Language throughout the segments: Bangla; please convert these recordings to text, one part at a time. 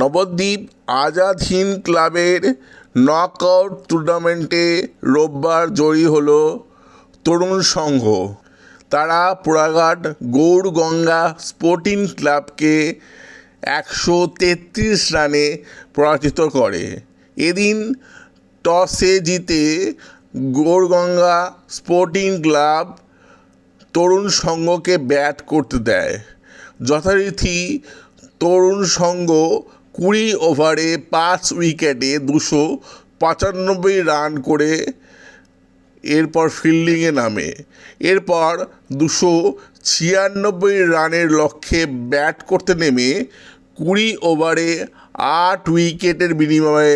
নবদ্বীপ আজাদ হিন্দ ক্লাবের নকআউট টুর্নামেন্টে রোববার জয়ী হল তরুণ সংঘ। তারা পোড়াঘাট গৌরগঙ্গা স্পোর্টিং ক্লাবকে একশো তেত্রিশ রানে পরাজিত করে। এদিন টসে জিতে গৌরগঙ্গা স্পোর্টিং ক্লাব তরুণ সংঘকে ব্যাট করতে দেয়। যথারীতি তরুণ সংঘ কুড়ি ওভারে পাঁচ উইকেটে দুশো পঁচানব্বই রান করে এরপর ফিল্ডিংয়ে নামে। এরপর দুশো ছিয়ানব্বই রানের লক্ষ্যে ব্যাট করতে নেমে কুড়ি ওভারে আট উইকেটের বিনিময়ে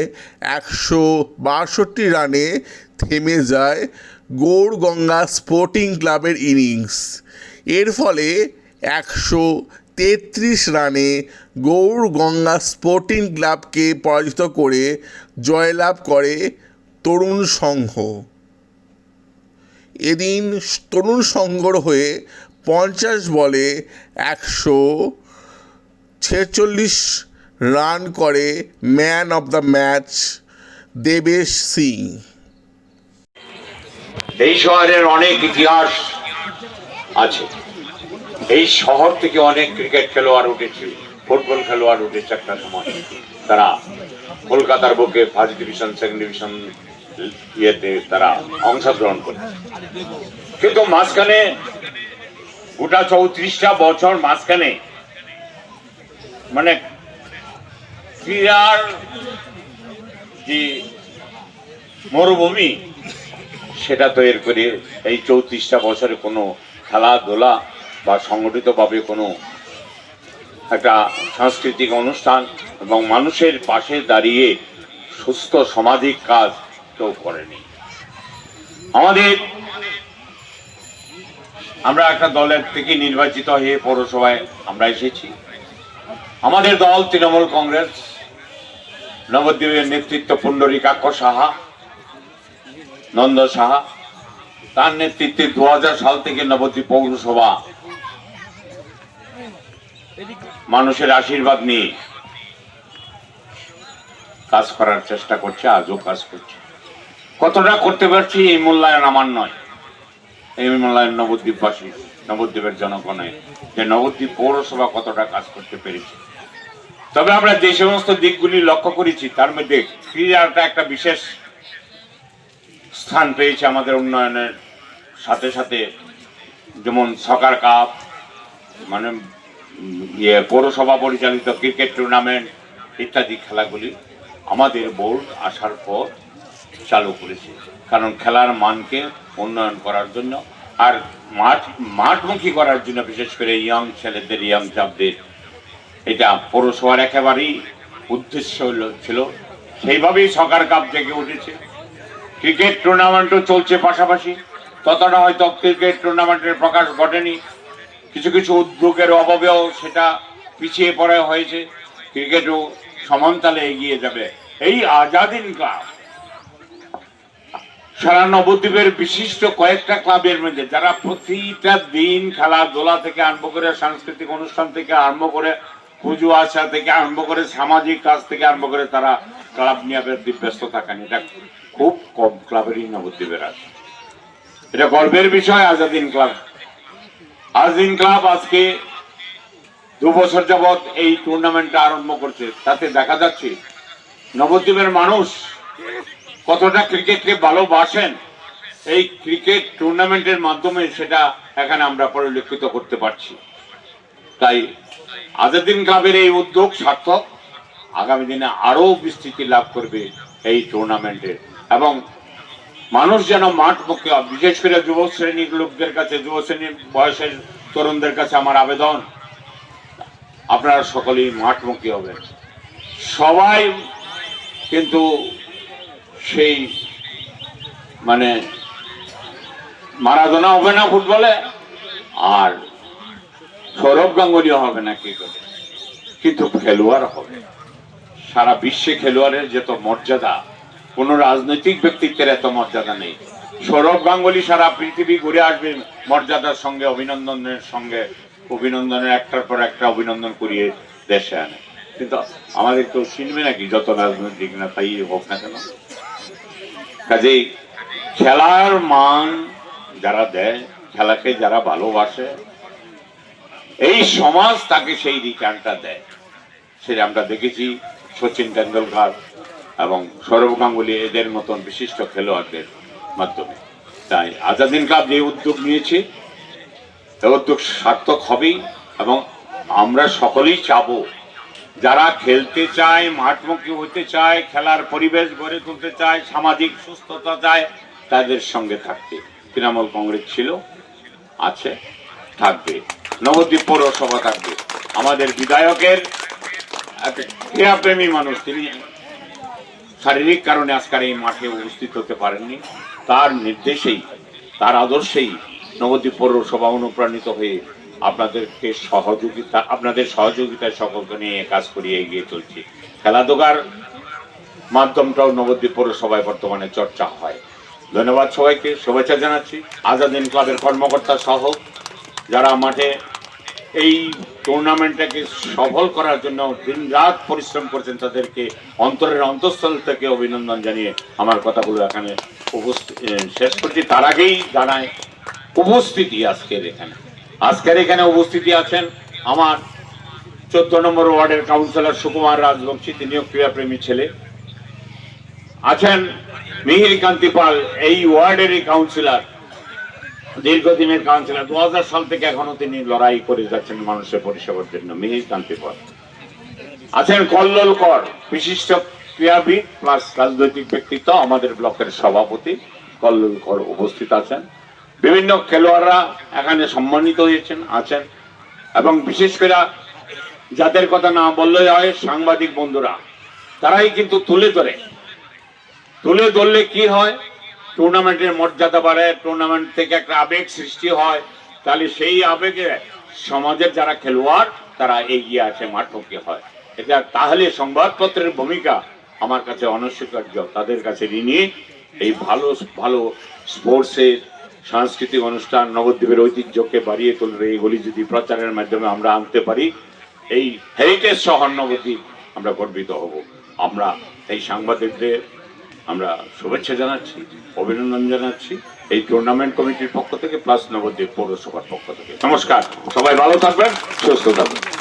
একশো বাষট্টি রানে থেমে যায় গৌরগঙ্গা স্পোর্টিং ক্লাবের ইনিংস। এর ফলে একশো তেত্রিশ রানে গৌরগঙ্গা স্পোর্টিং ক্লাবকে পরাজিত করে জয়লাভ করে তরুণ সংঘ। এদিন তরুণ সংঘর হয়ে পঞ্চাশ বলে একশো ছেচল্লিশ রান করে man of the match Debesh Singh. এই শহরের অনেক ইতিহাস আছে। এই শহর থেকে অনেক ক্রিকেট খেলোয়াড় উঠেছে, ফুটবল খেলোয়াড় উঠেছে একটা সময়। তারা কলকাতার বুকে ফার্স্ট ডিভিশন সেকেন্ড ডিভিশন ইয়েতে তারা অংশগ্রহণ করে কিন্তু মাঝখানে গোটা চৌত্রিশটা বছর মাঝখানে মানে ক্রীড়ার যে মরুভূমি, সেটা তৈরি করে এই চৌত্রিশটা বছরে কোনো খেলাধুলা বা সংগঠিতভাবে কোনো একটা সাংস্কৃতিক অনুষ্ঠান এবং মানুষের পাশে দাঁড়িয়ে সুস্থ সমাধিক কাজ কেউ করেনি। আমাদের আমরা একটা দলের থেকে নির্বাচিত হয়ে পৌরসভায় আমরা এসেছি। আমাদের দল তৃণমূল কংগ্রেস, নবদ্বীপের নেতৃত্ব পুণ্ডরী পুণ্ডরিকাক্ষ সাহা, নন্দ সাহা। তার নেতৃত্বে দু হাজার সাল থেকে নবদ্বীপ পৌরসভা মানুষের আশীর্বাদ নিয়ে কাজ করার চেষ্টা করছে, আজও কাজ করছে। কতটা করতে পারছি এই মূল্যায়ন আমার নয়। এই মূল্যায়ন নবদ্বীপবাসী, নবদ্বীপের জনগণের যে নবদ্বীপ পৌরসভা কতটা কাজ করতে পেরেছে। তবে আমরা যে সমস্ত দিকগুলি লক্ষ্য করেছি, তার মধ্যে ক্রীড়াটা একটা বিশেষ স্থান পেয়েছে আমাদের উন্নয়নের সাথে সাথে। যেমন সকার কাপ মানে ইয়ে পৌরসভা পরিচালিত ক্রিকেট টুর্নামেন্ট ইত্যাদি খেলাগুলি আমাদের বোর্ড আসার পর চালু করেছে। কারণ খেলার মানকে উন্নয়ন করার জন্য আর মাঠ, মাঠমুখী করার জন্য বিশেষ করে ইয়ং ছেলেদের ইয়ং চাপদের এটা পৌরসভার একেবারেই উদ্দেশ্য ছিল। সেইভাবেই সকার কাপ জেগে উঠেছে। ক্রিকেট টুর্নামেন্টও চলছে পাশাপাশি। ততটা হয়তো ক্রিকেট টুর্নামেন্টের প্রকাশ ঘটেনি। কিছু কিছু উদ্যোগের অভাবেও সেটা পিছিয়ে পড়া হয়েছে। ক্রিকেটও সমানতালে এগিয়ে যাবে। এই আজাদিন ক্লাব সারা নবদ্বীপের বিশিষ্ট কয়েকটা ক্লাবের মধ্যে যারা প্রতিটা দিন খেলাধুলা থেকে আরম্ভ করে সাংস্কৃতিক অনুষ্ঠান থেকে আরম্ভ করে পুজো আসা থেকে আরম্ভ করে সামাজিক কাজ থেকে আরম্ভ করে তারা ক্লাব নিয়ে ব্যস্ত- থাকেন। এটা খুব কম ক্লাবেরই নবদ্বীপের আছে। এটা গর্বের বিষয় আজাদিন ক্লাব। আজাদিন ক্লাব আজকে দু বছর যাবৎ এই টুর্নামেন্টটা আরম্ভ করছে। তাতে দেখা যাচ্ছে নবদ্বীপের মানুষ কতটা ক্রিকেটকে ভালোবাসেন, এই ক্রিকেট টুর্নামেন্টের মাধ্যমে সেটা এখানে আমরা পরিলক্ষিত করতে পারছি। তাই আজাদিন ক্লাবের এই উদ্যোগ সার্থক। আগামী দিনে আরও বিস্তৃতি লাভ করবে এই টুর্নামেন্টের এবং মানুষ যেন মাঠ মুখে বিশেষ করে যুব শ্রেণির লোকদের কাছে যুব শ্রেণির বয়সের তরুণদের কাছে আমার আবেদন, আপনারা সকলেই মাঠমুখী হবেন। সবাই কিন্তু সেই মানে মারাদোনা হবে না ফুটবলে, আর সৌরভ গাঙ্গুলিও হবে না ক্রিকেটে। কিন্তু খেলোয়াড় হবে। সারা বিশ্বে খেলোয়াড়ের যত মর্যাদা কোন রাজনৈতিক ব্যক্তিত্বের এত মর্যাদা নেই। সৌরভ গাঙ্গুলি সারা পৃথিবী ঘুরে আসবে মর্যাদার সঙ্গে, অভিনন্দনের সঙ্গে, অভিনন্দনের একটার পর একটা অভিনন্দন করিয়ে দেশে আনে। কিন্তু আমাদের কেউ চিনবে নাকি যত রাজনৈতিক নেতাই হোক না কেন? কাজেই খেলার মান যারা দেয়, খেলাকে যারা ভালোবাসে, এই সমাজ তাকে সেই রিটার্নটা দেয়। সেটা আমরা দেখেছি সচিন তেন্ডুলকার এবং সৌরভ গাঙ্গুলি এদের মতন বিশিষ্ট খেলোয়াড়দের মাধ্যমে। তাই আজাদিন ক্লাব যে উদ্যোগ নিয়েছে এই উদ্যোগ সার্থক হবেই এবং আমরা সকলেই চাবো, যারা খেলতে চায়, মাঠমুখী হতে চায়, খেলার পরিবেশ গড়ে তুলতে চায়, সামাজিক সুস্থতা চায়, তাদের সঙ্গে থাকতে। তৃণমূল কংগ্রেস ছিল, আছে, থাকবে। নবদ্বীপ পৌরসভা থাকবে। আমাদের বিধায়কের ক্রীড়াপ্রেমী মানুষ, তিনি শারীরিক কারণে আজকাল এই মাঠে উপস্থিত হতে পারেননি। তার নির্দেশেই, তার আদর্শেই নবদ্বীপ পৌরসভা অনুপ্রাণিত হয়ে আপনাদেরকে সহযোগিতা, আপনাদের সহযোগিতায় সকলকে নিয়ে কাজ করিয়ে এগিয়ে চলছে। খেলাধুলার মাধ্যমটাও নবদ্বীপ পৌরসভায় বর্তমানে চর্চা হয়। ধন্যবাদ সবাইকে, শুভেচ্ছা জানাচ্ছি। আজাদিন ক্লাবের কর্মকর্তা সহ যারা মাঠে এই টুর্নামেন্টটাকে সফল করার জন্য দিন রাত পরিশ্রম করছেন তাদেরকে, অন্তরের অন্তঃস্থল থেকে অভিনন্দন জানিয়ে আমার কথাগুলো এখানে উপস্থিত শেষ করছি। তার আগেই জানায় উপস্থিতি আজকের এখানে। আজকের এখানে উপস্থিতি আছেন আমার চোদ্দ নম্বর ওয়ার্ডের কাউন্সিলর সুকুমার রাজবংশী তিনিও ক্রীড়াপ্রেমী ছেলে। আছেন মিহির কান্তি পাল, এই ওয়ার্ডেরই কাউন্সিলর দীর্ঘদিনের কাউন্সিলর দু সাল থেকে এখনও তিনি লড়াই করে যাচ্ছেন মানুষের পরিষেবার জন্য মিহির কান্তি পাল আছেন কল্লোল কর, বিশিষ্ট ক্রীড়াবিদ প্লাস রাজনৈতিক ব্যক্তিত্ব, আমাদের ব্লকের সভাপতি কল্লোল কর উপস্থিত আছেন। বিভিন্ন খেলোয়াড়রা এখানে সম্মানিত হয়েছেন, আছেন। এবং বিশেষ করে যাদের কথা না বললেই হয়, সাংবাদিক বন্ধুরা, তারাই কিন্তু তুলে ধরে। তুলে ধরলে কি হয়? টুর্নামেন্টের মর্যাদা বাড়ে, টুর্নামেন্ট থেকে একটা আবেগ সৃষ্টি হয়, তাহলে সেই আবেগে সমাজের যারা খেলোয়াড়, তারা এগিয়ে আসে মাঠমুখী হয়। এটা তাহলে সংবাদপত্রের ভূমিকা আমার কাছে অনস্বীকার্য। তাদের কাছে ঋণী, এই ভালো ভালো স্পোর্টসের সাংস্কৃতিক অনুষ্ঠান, নবদ্বীপের ঐতিহ্যকে বাড়িয়ে তুলবে এইগুলি যদি প্রচারের মাধ্যমে আমরা আনতে পারি। এই হেরিটেজ শহর নবদ্বীপ আমরা গর্বিত হব। আমরা এই সাংবাদিকদের আমরা শুভেচ্ছা জানাচ্ছি, অভিনন্দন জানাচ্ছি এই টুর্নামেন্ট কমিটির পক্ষ থেকে প্লাস নবদ্বীপ পৌরসভার পক্ষ থেকে। নমস্কার, সবাই ভালো থাকবেন, সুস্থ থাকবেন।